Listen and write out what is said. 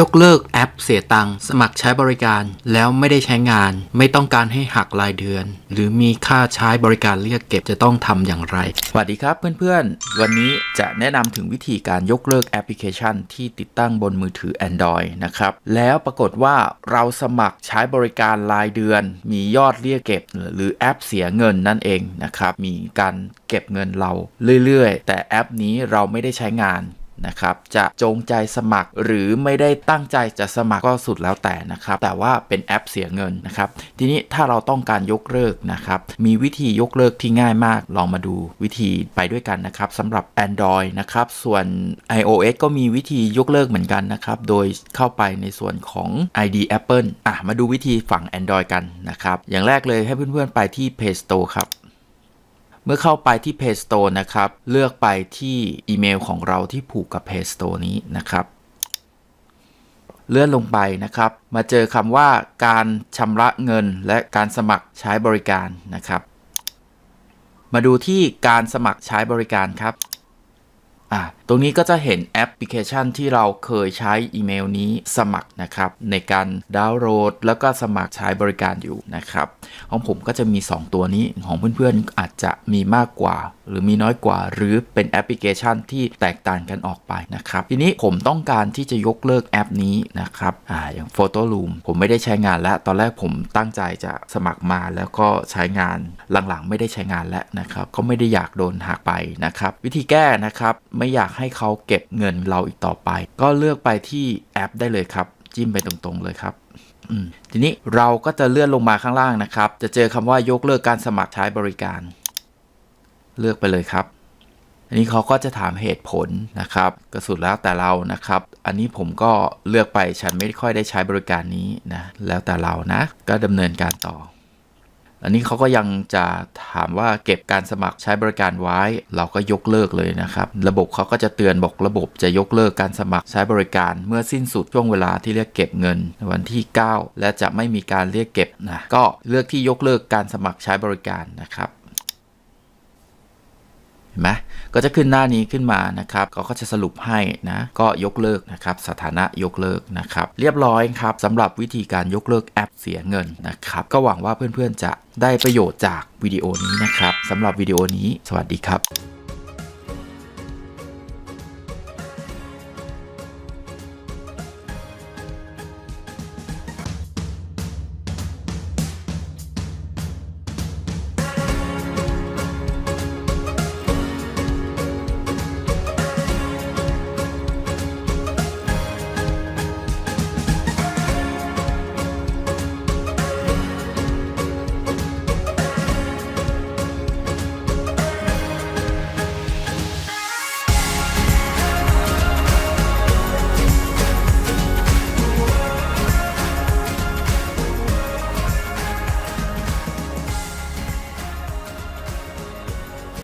ยกเลิกแอปเสียตังค์สมัครใช้บริการแล้วไม่ได้ใช้งาน ไม่ต้องการให้หักรายเดือน หรือมีค่าใช้บริการเรียกเก็บจะต้องทำอย่างไรสวัสดีครับเพื่อนๆ วันนี้จะแนะนำถึงวิธีการยกเลิกแอปพลิเคชัน ที่ติดตั้งบนมือถือ Android นะครับ แล้วปรากฏว่าเราสมัครใช้บริการรายเดือน มียอดเรียกเก็บ หรือแอปเสียเงินนั่นเองนะครับมีการเก็บเงินเราเรื่อยๆ แต่แอปนี้เราไม่ได้ใช้งาน นะครับ จะจงใจสมัคร หรือไม่ได้ตั้งใจจะสมัครก็สุดแล้วแต่นะครับ แต่ว่าเป็นแอปเสียเงินนะครับ ทีนี้ถ้าเราต้องการยกเลิกนะครับ มีวิธียกเลิกที่ง่ายมาก ลองมาดูวิธีไปด้วยกันนะครับสำหรับ Android นะครับ ส่วน iOS ก็มีวิธียกเลิกเหมือนกันนะครับ โดยเข้าไปในส่วนของ ID Apple อะมาดูวิธีฝั่ง Android กันนะครับ อย่างแรกเลยให้เพื่อนๆไปที่ Play Store ครับ เมื่อเข้าไปที่ Play Store นะครับ เลือกไปที่อีเมลของเราที่ผูกกับ Play Store นี้นะครับเลื่อนลงไปนะครับ มาเจอคำว่าการชำระเงินและการสมัครใช้บริการนะครับ มาดูที่การสมัครใช้บริการครับ อะตรงนี้ก็จะเห็นแอปพลิเคชันที่เราเคยใช้อีเมลนี้สมัครนะครับ ในการดาวน์โหลด แล้วก็สมัครใช้บริการอยู่นะครับ ของผมก็จะมี 2 ตัวนี้ของเพื่อนๆอาจจะมีมากกว่า หรือมีน้อยกว่า หรือเป็นแอปพลิเคชันที่แตกต่างกันออกไปนะครับ ทีนี้ผมต้องการที่จะยกเลิกแอปนี้นะครับอ่าอย่าง Photo Room ผมไม่ได้ใช้งานแล้ว ตอนแรกผมตั้งใจจะสมัครมาแล้วก็ใช้งาน หลังๆ ไม่ได้ใช้งานแล้วนะครับก็ไม่ได้อยากโดนหักไปนะครับ วิธีแก้นะครับไม่อยากให้เขาเก็บเงินเราอีกต่อไป ก็เลือกไปที่แอปได้เลยครับ จิ้มไปตรงๆเลยครับทีนี้เราก็จะเลื่อนลงมาข้างล่างนะครับ จะเจอคำว่ายกเลิกการสมัครใช้บริการ เลือกไปเลยครับอันนี้เขาก็จะถามเหตุผลนะครับก็สุดแล้วแต่เรานะครับ อันนี้ผมก็เลือกไปฉันไม่ค่อยได้ใช้บริการนี้นะแล้วแต่เรานะ ก็ดำเนินการต่อ อันนี้เขาก็ยังจะถามว่าเก็บการสมัครใช้บริการไว้ เราก็ยกเลิกเลยนะครับ ระบบเขาก็จะเตือนบอกระบบจะยกเลิกการสมัครใช้บริการ เมื่อสิ้นสุดช่วงเวลาที่เรียกเก็บเงินวันที่ 9 และจะไม่มีการเรียกเก็บนะก็เลือกที่ยกเลิกการสมัครใช้บริการนะครับ เห็นไหมก็จะขึ้นหน้านี้ขึ้นมานะครับเขาก็จะสรุปให้นะก็ยกเลิกนะครับสถานะยกเลิกนะครับเรียบร้อยครับสำหรับวิธีการยกเลิกแอปเสียเงินนะครับก็หวังว่าเพื่อนๆจะได้ประโยชน์จากวิดีโอนี้นะครับสำหรับวิดีโอนี้ สวัสดีครับ